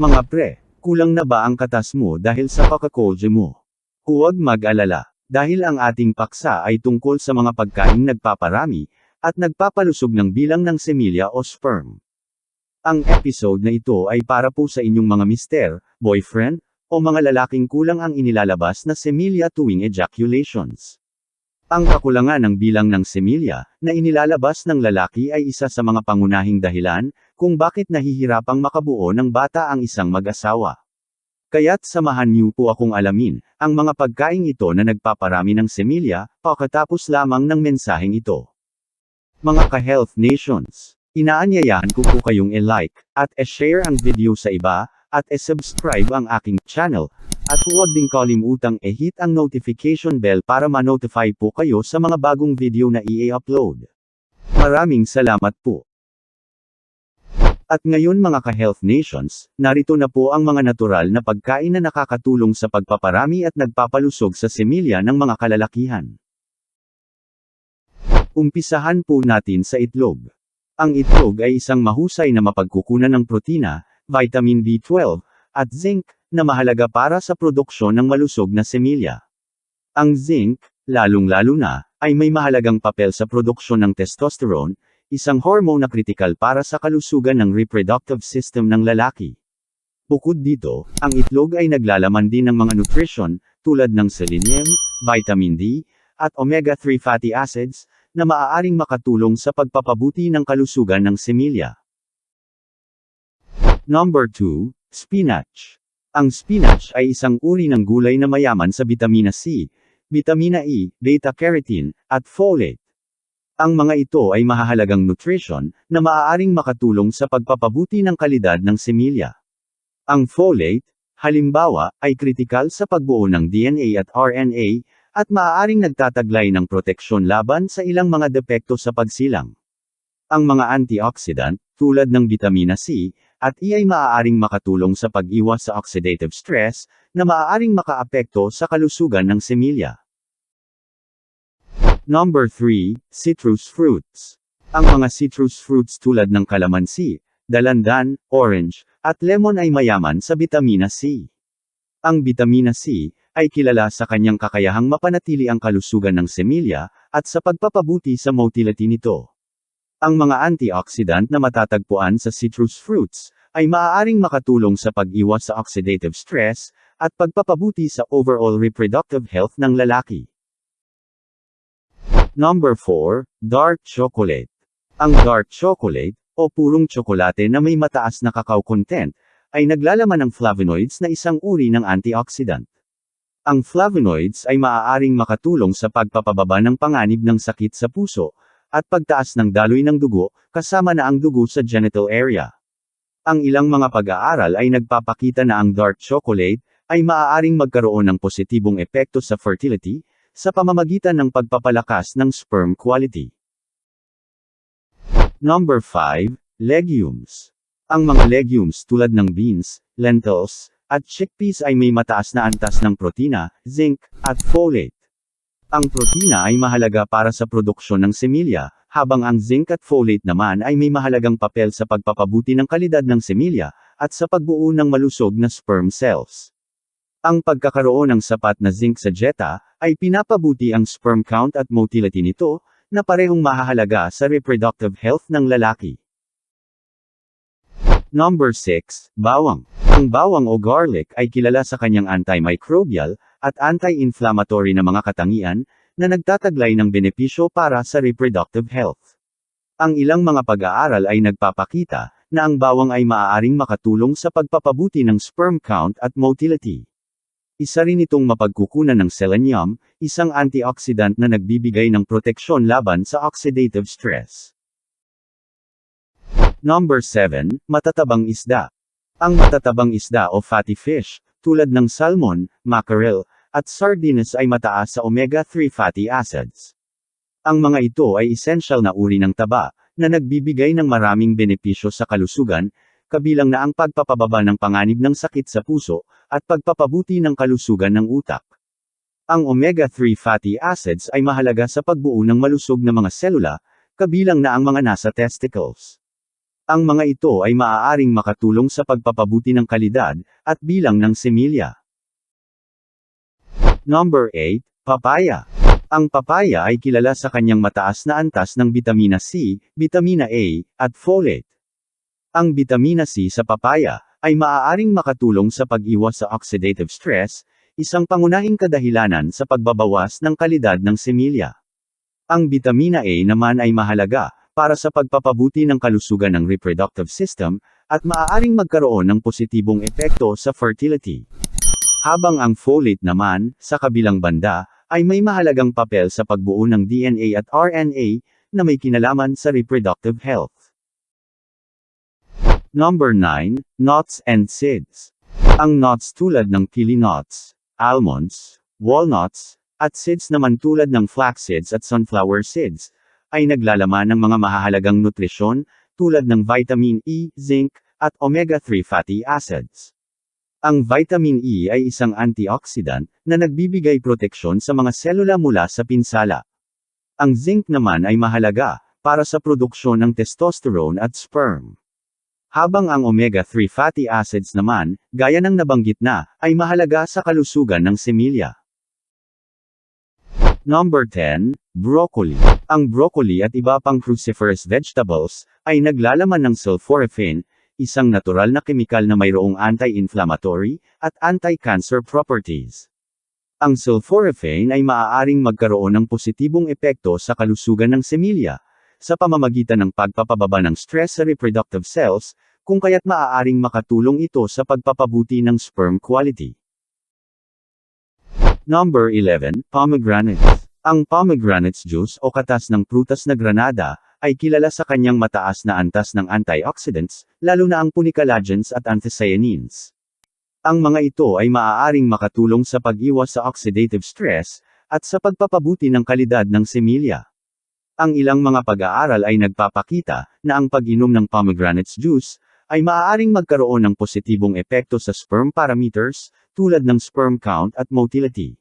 Mga pre, kulang na ba ang katas mo dahil sa Coca-Cola mo? Huwag mag-alala, dahil ang ating paksa ay tungkol sa mga pagkaing nagpaparami, at nagpapalusog ng bilang ng semilya o sperm. Ang episode na ito ay para po sa inyong mga mister, boyfriend, o mga lalaking kulang ang inilalabas na semilya tuwing ejaculations. Ang kakulangan ng bilang ng semilya, na inilalabas ng lalaki ay isa sa mga pangunahing dahilan, kung bakit nahihirapang makabuo ng bata ang isang mag-asawa. Kaya't samahan niyo po akong alamin, ang mga pagkaing ito na nagpaparami ng semilya, pagkatapos lamang ng mensaheng ito. Mga ka-health nations, inaanyayahan ko po kayong i-like, at i-share ang video sa iba, at i-subscribe ang aking channel, at huwag ding kalimutang i-hit ang notification bell para ma-notify po kayo sa mga bagong video na i-upload. Maraming salamat po. At ngayon mga ka-health nations, narito na po ang mga natural na pagkain na nakakatulong sa pagpaparami at nagpapalusog sa semilya ng mga kalalakihan. Umpisahan po natin sa itlog. Ang itlog ay isang mahusay na mapagkukunan ng protina, vitamin B12, at zinc, na mahalaga para sa produksyon ng malusog na semilya. Ang zinc, lalong-lalo na, ay may mahalagang papel sa produksyon ng testosterone, isang hormone na kritikal para sa kalusugan ng reproductive system ng lalaki. Bukod dito, ang itlog ay naglalaman din ng mga nutrition, tulad ng selenium, vitamin D, at omega-3 fatty acids, na maaaring makatulong sa pagpapabuti ng kalusugan ng semilya. Number 2, Spinach. Ang spinach ay isang uri ng gulay na mayaman sa bitamina C, bitamina E, beta-carotene, at folate. Ang mga ito ay mahahalagang nutrition, na maaaring makatulong sa pagpapabuti ng kalidad ng semilya. Ang folate, halimbawa, ay kritikal sa pagbuo ng DNA at RNA, at maaaring nagtataglay ng proteksyon laban sa ilang mga depekto sa pagsilang. Ang mga antioxidant, tulad ng bitamina C, at E ay maaaring makatulong sa pag-iwas sa oxidative stress, na maaaring makaapekto sa kalusugan ng semilya. Number 3, Citrus Fruits. Ang mga citrus fruits tulad ng kalamansi, dalandan, orange, at lemon ay mayaman sa bitamina C. Ang bitamina C, ay kilala sa kanyang kakayahang mapanatili ang kalusugan ng semilya, at sa pagpapabuti sa motility nito. Ang mga antioxidant na matatagpuan sa citrus fruits, ay maaaring makatulong sa pag-iwas sa oxidative stress, at pagpapabuti sa overall reproductive health ng lalaki. Number 4, Dark Chocolate. Ang dark chocolate, o purong tsokolate na may mataas na cacao content, ay naglalaman ng flavonoids na isang uri ng antioxidant. Ang flavonoids ay maaaring makatulong sa pagpapababa ng panganib ng sakit sa puso, at pagtaas ng daloy ng dugo, kasama na ang dugo sa genital area. Ang ilang mga pag-aaral ay nagpapakita na ang dark chocolate, ay maaaring magkaroon ng positibong epekto sa fertility, sa pamamagitan ng pagpapalakas ng sperm quality. Number 5, Legumes. Ang mga legumes tulad ng beans, lentils, at chickpeas ay may mataas na antas ng protina, zinc, at folate. Ang protina ay mahalaga para sa produksyon ng semilya, habang ang zinc at folate naman ay may mahalagang papel sa pagpapabuti ng kalidad ng semilya, at sa pagbuo ng malusog na sperm cells. Ang pagkakaroon ng sapat na zinc sa dieta, ay pinapabuti ang sperm count at motility nito, na parehong mahahalaga sa reproductive health ng lalaki. Number 6, Bawang. Ang bawang o garlic ay kilala sa kanyang antimicrobial, at anti-inflammatory na mga katangian, na nagtataglay ng benepisyo para sa reproductive health. Ang ilang mga pag-aaral ay nagpapakita, na ang bawang ay maaaring makatulong sa pagpapabuti ng sperm count at motility. Isa rin itong mapagkukunan ng selenium, isang antioxidant na nagbibigay ng proteksyon laban sa oxidative stress. Number 7, Matatabang isda. Ang matatabang isda o fatty fish, tulad ng salmon, mackerel, at sardines ay mataas sa omega-3 fatty acids. Ang mga ito ay essential na uri ng taba, na nagbibigay ng maraming benepisyo sa kalusugan, kabilang na ang pagpapababa ng panganib ng sakit sa puso, at pagpapabuti ng kalusugan ng utak. Ang omega-3 fatty acids ay mahalaga sa pagbuo ng malusog na mga selula, kabilang na ang mga nasa testicles. Ang mga ito ay maaaring makatulong sa pagpapabuti ng kalidad at bilang ng semilya. Number 8, papaya. Ang papaya ay kilala sa kanyang mataas na antas ng bitamina C, bitamina A, at folate. Ang bitamina C sa papaya ay maaaring makatulong sa pag-iwas sa oxidative stress, isang pangunahing kadahilanan sa pagbabawas ng kalidad ng semilya. Ang bitamina A naman ay mahalaga para sa pagpapabuti ng kalusugan ng reproductive system at maaaring magkaroon ng positibong epekto sa fertility. Habang ang folate naman, sa kabilang banda, ay may mahalagang papel sa pagbuo ng DNA at RNA na may kinalaman sa reproductive health. Number 9, Nuts and Seeds. Ang nuts tulad ng pili nuts, almonds, walnuts, at seeds naman tulad ng flax seeds at sunflower seeds, ay naglalaman ng mga mahahalagang nutrisyon, tulad ng vitamin E, zinc, at omega-3 fatty acids. Ang vitamin E ay isang antioxidant na nagbibigay proteksyon sa mga selula mula sa pinsala. Ang zinc naman ay mahalaga para sa produksyon ng testosterone at sperm. Habang ang omega-3 fatty acids naman, gaya ng nabanggit na, ay mahalaga sa kalusugan ng semilya. Number 10, Broccoli. Ang broccoli at iba pang cruciferous vegetables ay naglalaman ng sulforaphane, isang natural na kemikal na mayroong anti-inflammatory at anti-cancer properties. Ang sulforaphane ay maaaring magkaroon ng positibong epekto sa kalusugan ng semilya, sa pamamagitan ng pagpapababa ng stress sa reproductive cells, kung kaya't maaaring makatulong ito sa pagpapabuti ng sperm quality. Number 11, Pomegranates. Ang pomegranates juice o katas ng prutas na granada, ay kilala sa kanyang mataas na antas ng antioxidants, lalo na ang punicalagens at anthocyanins. Ang mga ito ay maaaring makatulong sa pag-iwas sa oxidative stress, at sa pagpapabuti ng kalidad ng semilya. Ang ilang mga pag-aaral ay nagpapakita na ang pag-inom ng pomegranates juice ay maaaring magkaroon ng positibong epekto sa sperm parameters, tulad ng sperm count at motility.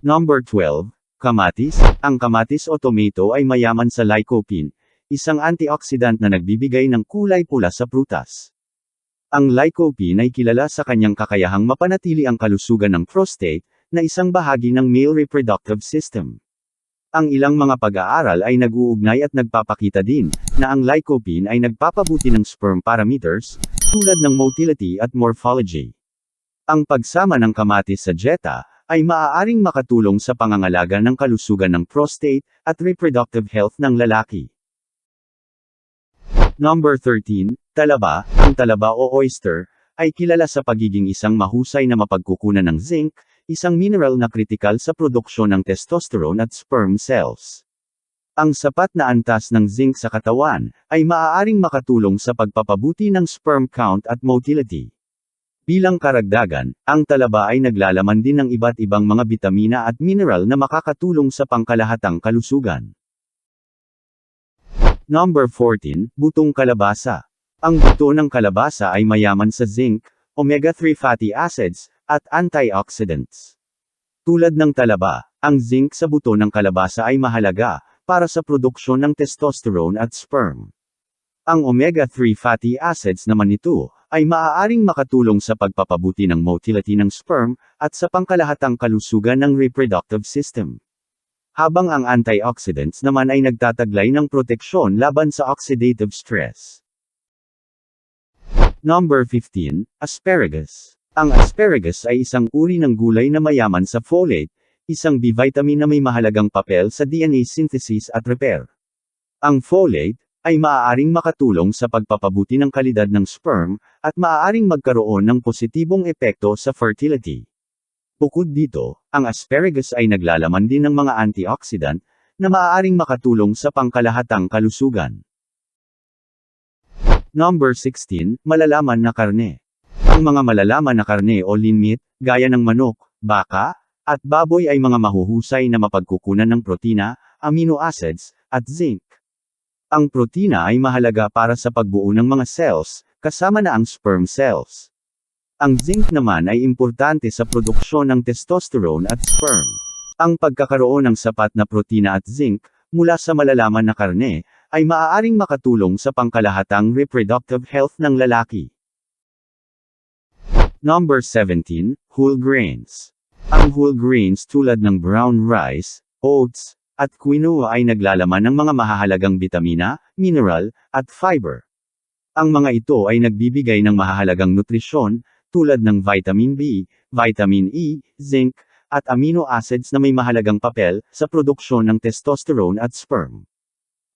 Number 12, Kamatis. Ang kamatis o tomato ay mayaman sa lycopene, isang antioxidant na nagbibigay ng kulay pula sa prutas. Ang lycopene ay kilala sa kanyang kakayahang mapanatili ang kalusugan ng prostate, na isang bahagi ng male reproductive system. Ang ilang mga pag-aaral ay nag-uugnay at nagpapakita din, na ang lycopene ay nagpapabuti ng sperm parameters, tulad ng motility at morphology. Ang pagsama ng kamatis sa dieta, ay maaaring makatulong sa pangangalaga ng kalusugan ng prostate at reproductive health ng lalaki. Number 13, talaba. Ang talaba o oyster ay kilala sa pagiging isang mahusay na mapagkukunan ng zinc, isang mineral na kritikal sa produksyon ng testosterone at sperm cells. Ang sapat na antas ng zinc sa katawan ay maaaring makatulong sa pagpapabuti ng sperm count at motility. Bilang karagdagan, ang talaba ay naglalaman din ng iba't ibang mga bitamina at mineral na makakatulong sa pangkalahatang kalusugan. Number 14, Butong Kalabasa. Ang buto ng kalabasa ay mayaman sa zinc, omega-3 fatty acids, at antioxidants. Tulad ng talaba, ang zinc sa buto ng kalabasa ay mahalaga para sa produksyon ng testosterone at sperm. Ang omega-3 fatty acids naman ito ay maaaring makatulong sa pagpapabuti ng motility ng sperm, at sa pangkalahatang kalusugan ng reproductive system. Habang ang antioxidants naman ay nagtataglay ng proteksyon laban sa oxidative stress. Number 15, Asparagus. Ang asparagus ay isang uri ng gulay na mayaman sa folate, isang B-vitamin na may mahalagang papel sa DNA synthesis at repair. Ang folate, ay maaaring makatulong sa pagpapabuti ng kalidad ng sperm, at maaaring magkaroon ng positibong epekto sa fertility. Bukod dito, ang asparagus ay naglalaman din ng mga antioxidant, na maaaring makatulong sa pangkalahatang kalusugan. Number 16, malalaman na karne. Ang mga malalaman na karne o lean meat, gaya ng manok, baka, at baboy ay mga mahuhusay na mapagkukunan ng protina, amino acids, at zinc. Ang protina ay mahalaga para sa pagbuo ng mga cells, kasama na ang sperm cells. Ang zinc naman ay importante sa produksyon ng testosterone at sperm. Ang pagkakaroon ng sapat na protina at zinc, mula sa malalaman na karne, ay maaaring makatulong sa pangkalahatang reproductive health ng lalaki. Number 17, whole grains. Ang whole grains tulad ng brown rice, oats, at quinoa ay naglalaman ng mga mahahalagang bitamina, mineral, at fiber. Ang mga ito ay nagbibigay ng mahahalagang nutrisyon, tulad ng vitamin B, vitamin E, zinc, at amino acids na may mahalagang papel sa produksyon ng testosterone at sperm.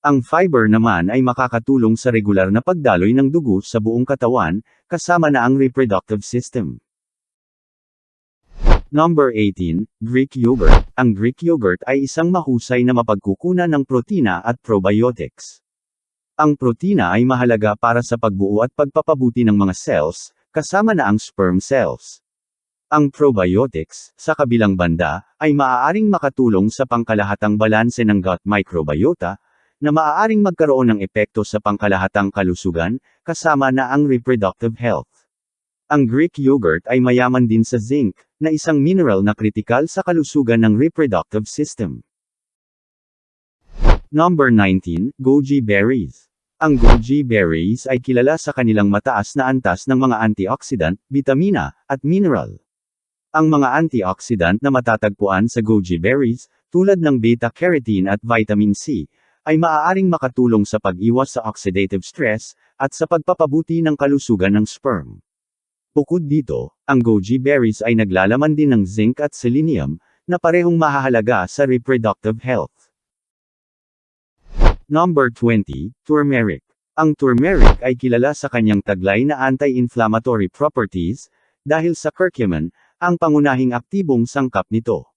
Ang fiber naman ay makakatulong sa regular na pagdaloy ng dugo sa buong katawan, kasama na ang reproductive system. Number 18, Greek yogurt. Ang Greek yogurt ay isang mahusay na mapagkukunan ng protina at probiotics. Ang protina ay mahalaga para sa pagbuo at pagpapabuti ng mga cells, kasama na ang sperm cells. Ang probiotics, sa kabilang banda, ay maaaring makatulong sa pangkalahatang balanse ng gut microbiota, na maaaring magkaroon ng epekto sa pangkalahatang kalusugan, kasama na ang reproductive health. Ang Greek yogurt ay mayaman din sa zinc, na isang mineral na kritikal sa kalusugan ng reproductive system. Number 19, Goji Berries. Ang goji berries ay kilala sa kanilang mataas na antas ng mga antioxidant, bitamina, at mineral. Ang mga antioxidant na matatagpuan sa goji berries, tulad ng beta-carotene at vitamin C, ay maaaring makatulong sa pag-iwas sa oxidative stress, at sa pagpapabuti ng kalusugan ng sperm. Bukod dito, ang goji berries ay naglalaman din ng zinc at selenium, na parehong mahahalaga sa reproductive health. Number 20, Turmeric. Ang turmeric ay kilala sa kanyang taglay na anti-inflammatory properties, dahil sa curcumin, ang pangunahing aktibong sangkap nito.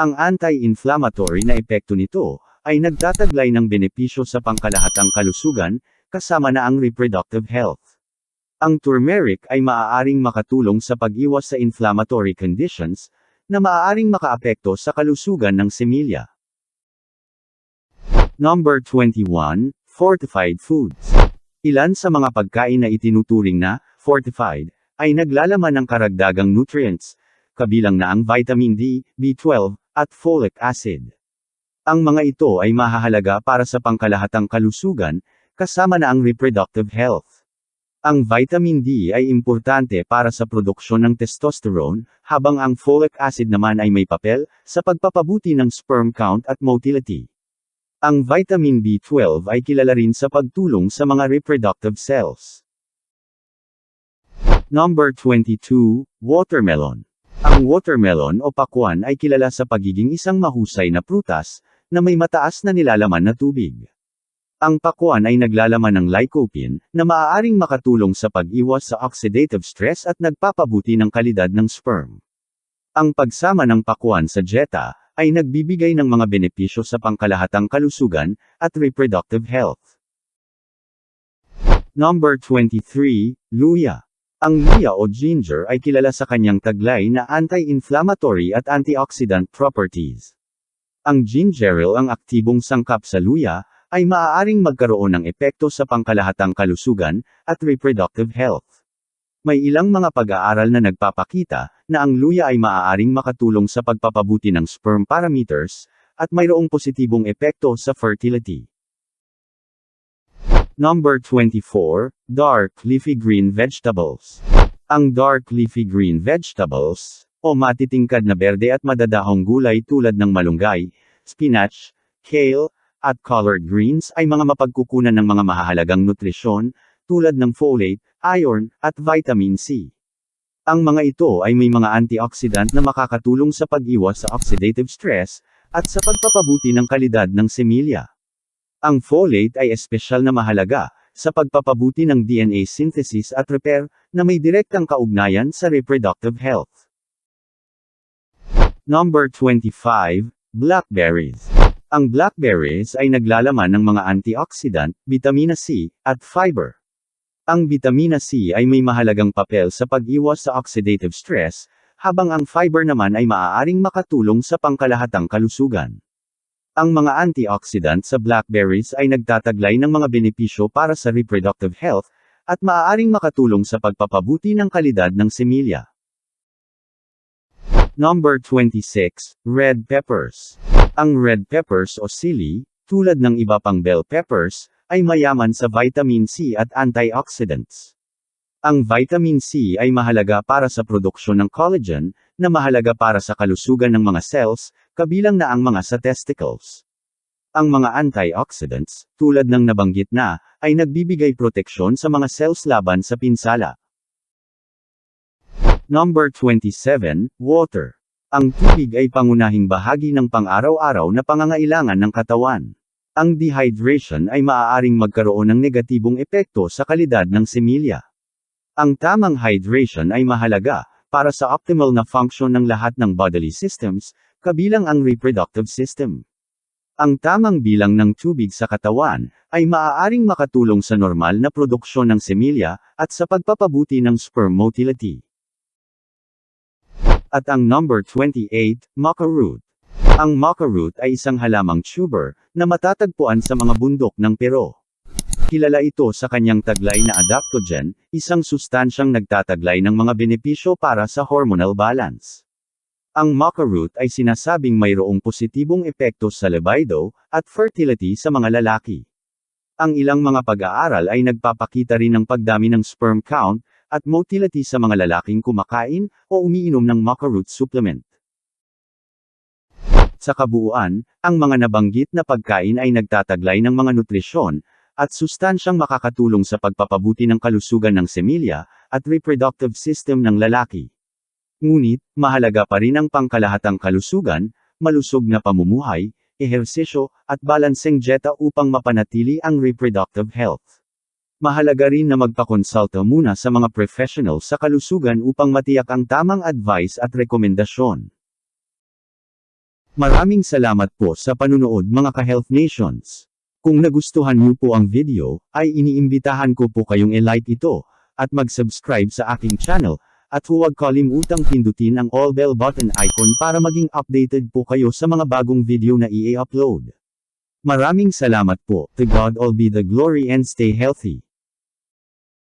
Ang anti-inflammatory na epekto nito, ay nagtataglay ng benepisyo sa pangkalahatang kalusugan, kasama na ang reproductive health. Ang turmeric ay maaaring makatulong sa pag-iwas sa inflammatory conditions, na maaaring makaapekto sa kalusugan ng semilya. Number 21, Fortified Foods. Ilan sa mga pagkain na itinuturing na fortified ay naglalaman ng karagdagang nutrients, kabilang na ang vitamin D, B12, at folic acid. Ang mga ito ay mahahalaga para sa pangkalahatang kalusugan, kasama na ang reproductive health. Ang vitamin D ay importante para sa produksyon ng testosterone, habang ang folic acid naman ay may papel sa pagpapabuti ng sperm count at motility. Ang vitamin B12 ay kilala rin sa pagtulong sa mga reproductive cells. Number 22, Watermelon. Ang watermelon o pakwan ay kilala sa pagiging isang mahusay na prutas, na may mataas na nilalaman na tubig. Ang pakwan ay naglalaman ng lycopene, na maaaring makatulong sa pag-iwas sa oxidative stress at nagpapabuti ng kalidad ng sperm. Ang pagsama ng pakwan sa dieta, ay nagbibigay ng mga benepisyo sa pangkalahatang kalusugan, at reproductive health. Number 23, Luya. Ang luya o ginger ay kilala sa kanyang taglay na anti-inflammatory at antioxidant properties. Ang gingeril ang aktibong sangkap sa luya, ay maaaring magkaroon ng epekto sa pangkalahatang kalusugan, at reproductive health. May ilang mga pag-aaral na nagpapakita, na ang luya ay maaaring makatulong sa pagpapabuti ng sperm parameters, at mayroong positibong epekto sa fertility. Number 24, Dark Leafy Green Vegetables. Ang dark leafy green vegetables, o matitingkad na berde at madadahong gulay tulad ng malunggay, spinach, kale, at collard greens ay mga mapagkukunan ng mga mahahalagang nutrisyon, tulad ng folate, iron, at vitamin C. Ang mga ito ay may mga antioxidant na makakatulong sa pag-iwas sa oxidative stress, at sa pagpapabuti ng kalidad ng semilya. Ang folate ay espesyal na mahalaga, sa pagpapabuti ng DNA synthesis at repair, na may direktang kaugnayan sa reproductive health. Number 25, Blackberries. Ang blackberries ay naglalaman ng mga antioxidant, vitamina C, at fiber. Ang bitamina C ay may mahalagang papel sa pag-iwas sa oxidative stress, habang ang fiber naman ay maaaring makatulong sa pangkalahatang kalusugan. Ang mga antioxidant sa blackberries ay nagtataglay ng mga benepisyo para sa reproductive health, at maaaring makatulong sa pagpapabuti ng kalidad ng semilya. Number 26, Red Peppers. Ang red peppers o sili, tulad ng iba pang bell peppers, ay mayaman sa vitamin C at antioxidants. Ang vitamin C ay mahalaga para sa produksyon ng collagen, na mahalaga para sa kalusugan ng mga cells, kabilang na ang mga sa testicles. Ang mga antioxidants, tulad ng nabanggit na, ay nagbibigay proteksyon sa mga cells laban sa pinsala. Number 27, Water. Ang tubig ay pangunahing bahagi ng pang-araw-araw na pangangailangan ng katawan. Ang dehydration ay maaaring magkaroon ng negatibong epekto sa kalidad ng semilya. Ang tamang hydration ay mahalaga, para sa optimal na function ng lahat ng bodily systems, kabilang ang reproductive system. Ang tamang bilang ng tubig sa katawan, ay maaaring makatulong sa normal na produksyon ng semilya, at sa pagpapabuti ng sperm motility. At ang number 28, maca root. Ang maca root ay isang halamang tuber, na matatagpuan sa mga bundok ng Pero. Kilala ito sa kanyang taglay na adaptogen, isang sustansyang nagtataglay ng mga benepisyo para sa hormonal balance. Ang maca root ay sinasabing mayroong positibong epekto sa libido, at fertility sa mga lalaki. Ang ilang mga pag-aaral ay nagpapakita rin ng pagdami ng sperm count, at motility sa mga lalaking kumakain, o umiinom ng maca root supplement. Sa kabuuan, ang mga nabanggit na pagkain ay nagtataglay ng mga nutrisyon, at sustansyang makakatulong sa pagpapabuti ng kalusugan ng semilya, at reproductive system ng lalaki. Ngunit, mahalaga pa rin ang pangkalahatang kalusugan, malusog na pamumuhay, ehersisyo, at balanseng dieta upang mapanatili ang reproductive health. Mahalaga rin na magpakonsulta muna sa mga professional sa kalusugan upang matiyak ang tamang advice at rekomendasyon. Maraming salamat po sa panunood mga ka-Health Nations. Kung nagustuhan niyo po ang video, ay iniimbitahan ko po kayong i-like ito, at mag-subscribe sa aking channel, at huwag kalimutang pindutin ang all bell button icon para maging updated po kayo sa mga bagong video na i-upload. Maraming salamat po, to God all be the glory and stay healthy.